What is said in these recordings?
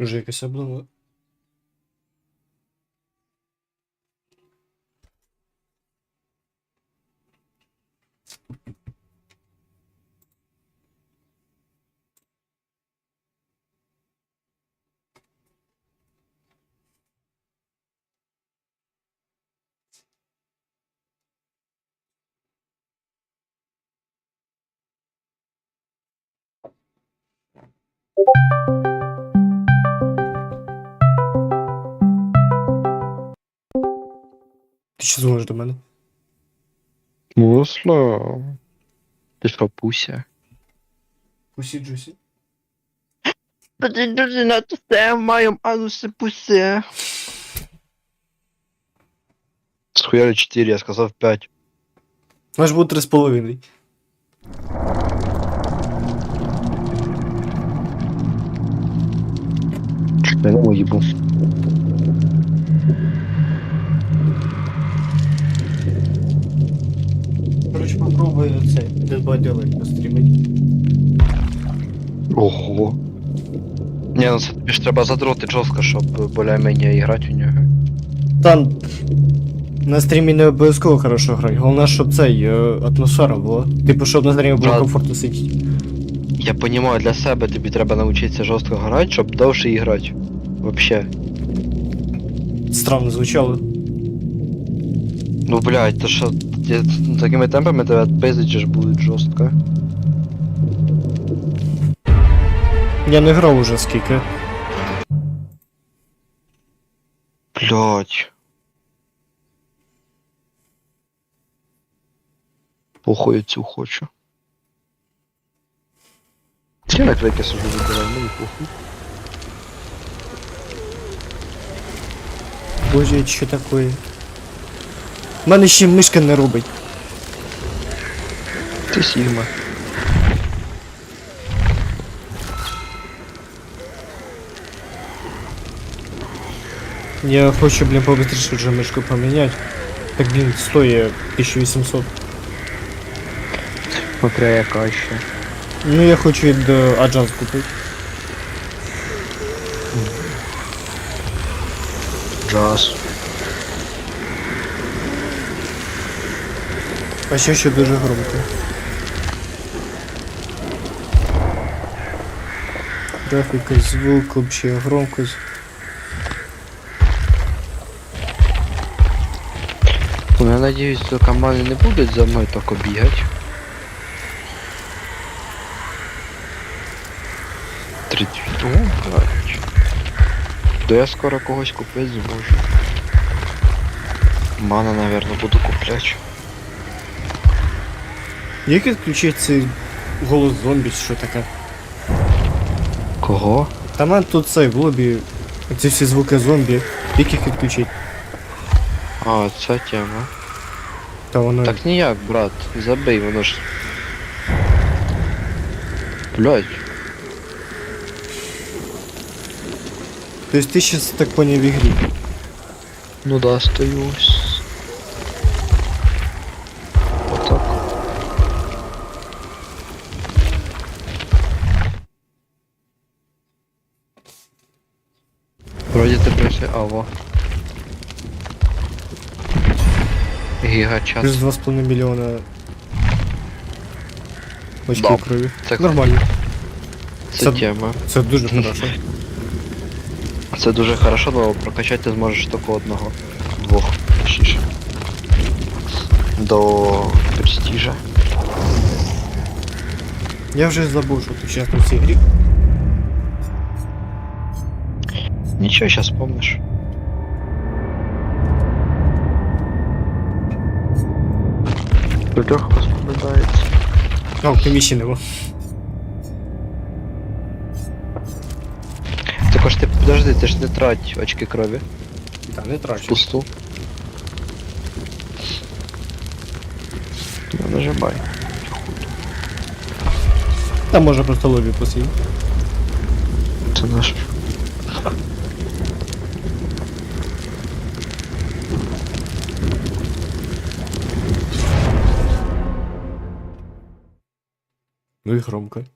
Вже якась облава. Що дзвониш до мене? Мусло. Ти що, пуся? Пусі Джусі. Дуже на все маєм ануси пуся. Схуяли 4, я сказав 5. Наш був три з половиною. Я не уїбу. Попробуй цей Dead пострімити. Ого. Ні, ну це тобі ж треба задротити жорстко, щоб боля-мені грати у нього. Там на стрімі не обов'язково хорошо грати. Головне, щоб цей е, атмосфера була. Типу, щоб на стрімі було комфортно сидіти. Я розумію, для себе тобі треба навчитися жорстко грати, щоб довше і грати. Вообще. Странно звучало. Ну блядь, то що такими темпами тебе пиздить ж будуть жорстко. Я не грав уже скільки. Блять. Похуй я цю хочу. Я наклейки собі вибираю, мені похуй. Боже, що таке? У мене ще мишка не робить. Ти Сігма. Я хочу, блін, побыстріше вже мишку поміняти. Так, блін, стоїть 1800. Смотря яка ще. Ну я хочу від е, Аджанс купити. Джаз. А ще ще дуже громко. Графіка, звук, общая громкость. Ну, я надіюсь, що команди не будуть за мною так бігати. Тридцять. О, блядь. Да я скоро когось купити зможу. Мана, наверное, буду купляти. Як відключити цей голос зомбі, що таке? Кого? Та мене тут цей в лобі. Ці всі звуки зомбі. Як їх відключити? А, ця тема. Та воно. Так ніяк, брат, забий, воно ж. Блять, Тобто ти щас так поняв в ігрі. ну да, стою ось. Вроді ти прийшли, аво. Гігачат. Плюс 2,5 мільйона очків Да. крові. Це, Нормально. це це- тема. Це дуже хорошо. Це дуже хорошо, але прокачати ти зможеш тільки одного. Двох, точніше. До престижа. Я вже забув, що ти чесно в цій грі. Нічого, зараз помниш. Легко вспоминається. А, в приміщі нема. Також ти подожди, ти ж не трать очки крові. Та не трачу. Пусту. Ну, нажимай. Та може просто лобі посів. Це наш. Ну и громко.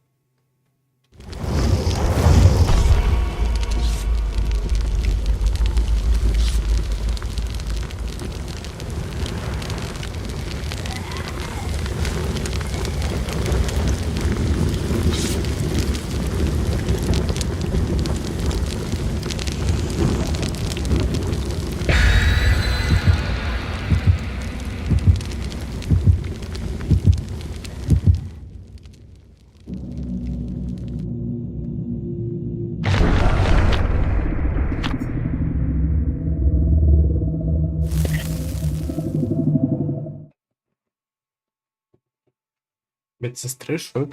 Медсестри, що?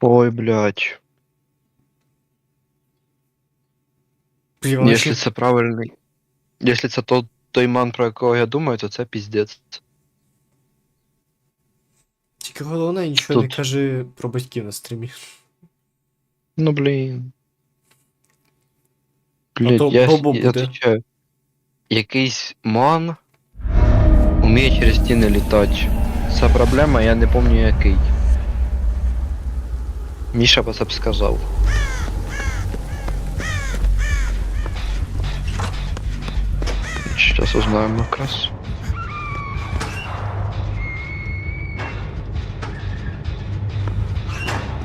Ой, блядь. Блін, Якщо це правильний. Якщо це то, той ман, про якого я думаю, то це піздець. Тільки головне нічого не Тут. каже про батьків на стрімі. Ну блін. А то я, я отвечаю. Якийсь ман уміє через стіни літати. Це проблема, я не пам'ятаю який. Міша б це б сказав. Сейчас узнаем якраз.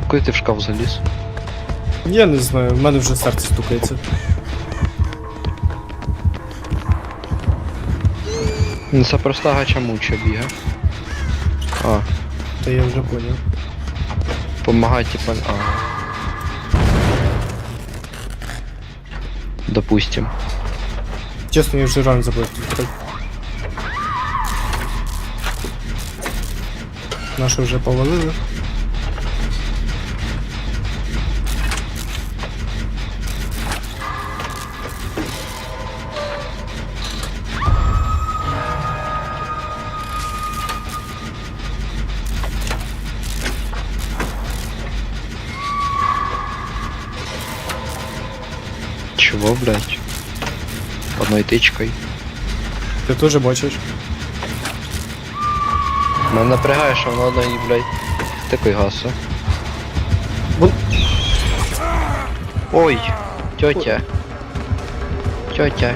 Коли ти в шкаф заліз? Я не знаю, в мене вже серце стукається. Ну це проста гача муча біга. А, Та я вже понял. помогайте, типа. А. Допустим. Чесно, я вже ран забув. Так. Наші вже повалили. Чего, блядь? Одной тичкой. Ти теж бачиш? Мене напрягає, що воно одної, блядь, такий гасе. Вон- Ой, тетя. Тетя,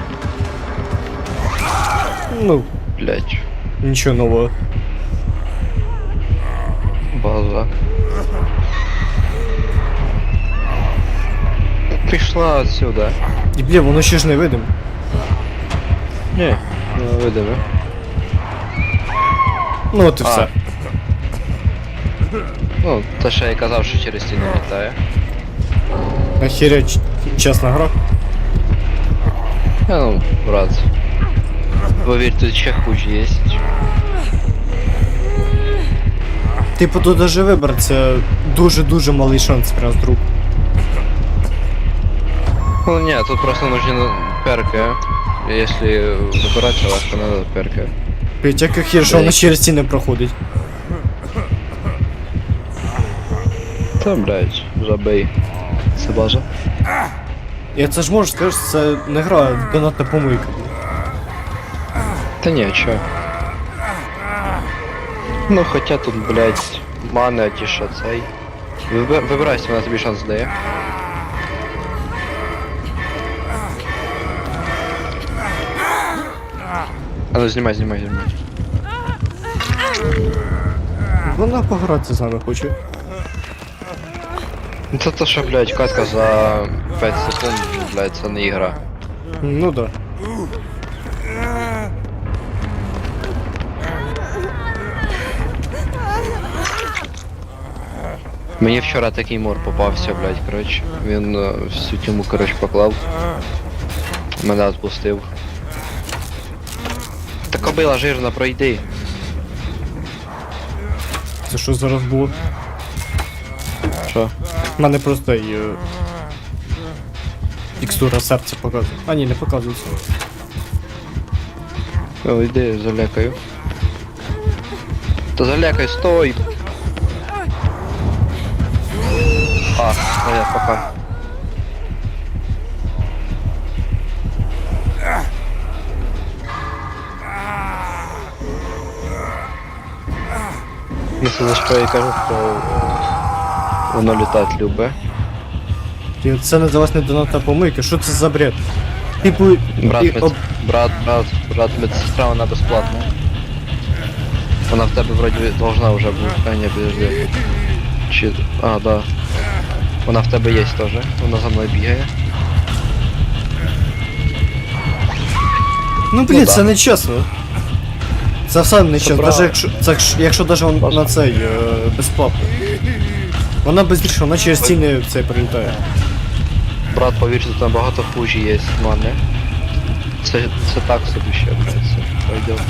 Ну, блядь, нічого нового. база. Пішла отсюда. І бля, воно ще ж не видимо. Ні, ну видиме. Ну от і А. все. Ну, те, що я казав, що через стіну літає. Охерять, чесна гра. Я, ну, брат. Поверь, тут ще хуже есть. Типу, тут даже вибір, це дуже-дуже малий шанс прям з друг. Ну не, тут просто нужны перки. Если выбирать, то легко надо перки. Блять, як хір, що воно через ці не проходить. Та, блядь, забей. Це база. Я це ж можу сказати, що це не гра, донатна помийка. Та ні, чо. Ну, хоча тут, блядь, мани, ті що цей. Вибир, вибирайся, вона тобі шанс дає. А ну знімай, знімай, знімай. Вона погратися з нами хоче. Ну це то, що, блядь, катка за 5 секунд, блядь, це не ігра. Ну да. Мені вчора такий мор попався, блядь, коротше. Він е, всю тему, коротше, поклав. Мене відпустив. Та кобила жирна, пройди. Це що зараз було? Що? У мене просто і. е, Текстура серця показує. А ні, не показується. О, йди, залякаю. Та залякай, стой! А, ну я пока. Якщо за що я кажу, то воно літати любе. І це називається не донатна помийка. Що це за бред? Типу, Брат, і мед... об- брат, брат, брат, медсестра, вона безплатна. Вона в тебе вроді должна вже бути. А, ні, подожди. Чи... А, да. Вона в тебе є теж. Вона за мною бігає. Ну блін, Ну, це да. не чесно. Це все правда. Даже якщо, це, якщо- даже он на цей е, безплатно. Вона безбільше, вона через ціни це прилітає. Брат, повір, що там багато хужі є в мене. Це, це так собі ще, блядь, це пойдет.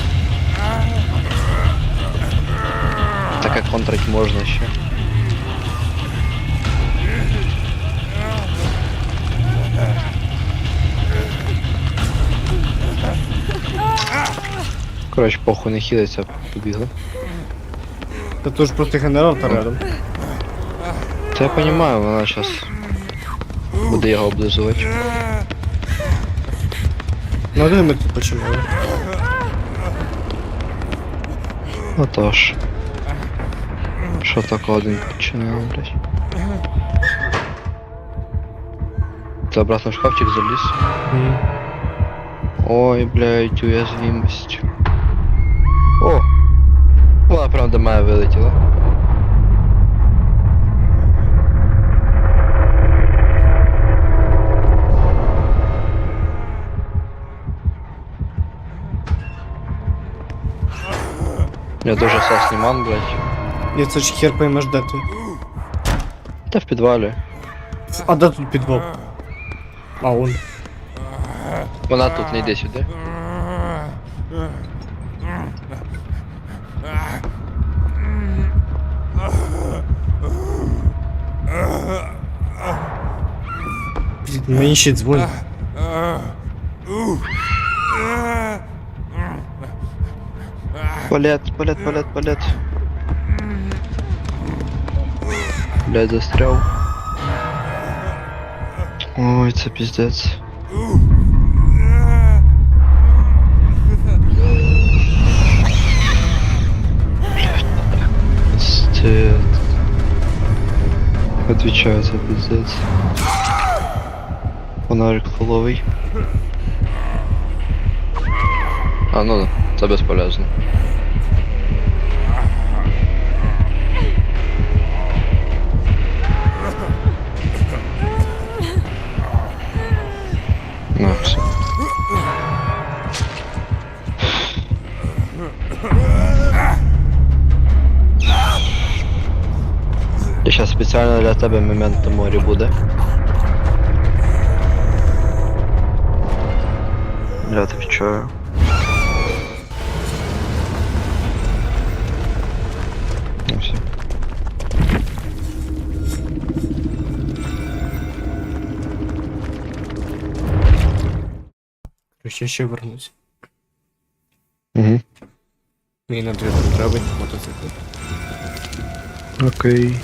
таке контрить можна ще. Коротше, похуй не хилиться, побігли. Та тут ж просто генератор рядом. Та я понимаю, вона зараз буде його облизувати. Ну один ми тут починали. Ну тож. Що так один починав, блядь? Ти обратно в шкафчик заліз? Мгм. Ой, блядь, уязвимость. О! Вона прям до мене вилетіла. Я дуже сасний ман, блядь. Я це ж хер поймеш де ти. Та в підвалі. А де тут підвал? А он. Вона тут не йде сюди. Мені ще дзвонять. Палет, палет, палет, палет. Блядь, застрял. Ой. Блядь, пиздец. Отвечаю за пиздец. Фонарик фуловий. А, ну, це безполезно. Ну, все. І зараз спеціально для тебе момент морі буде. Бля, чую. Ну все. Ще ще вернусь. Угу. Мені на дві треба мотоцикл. Окей.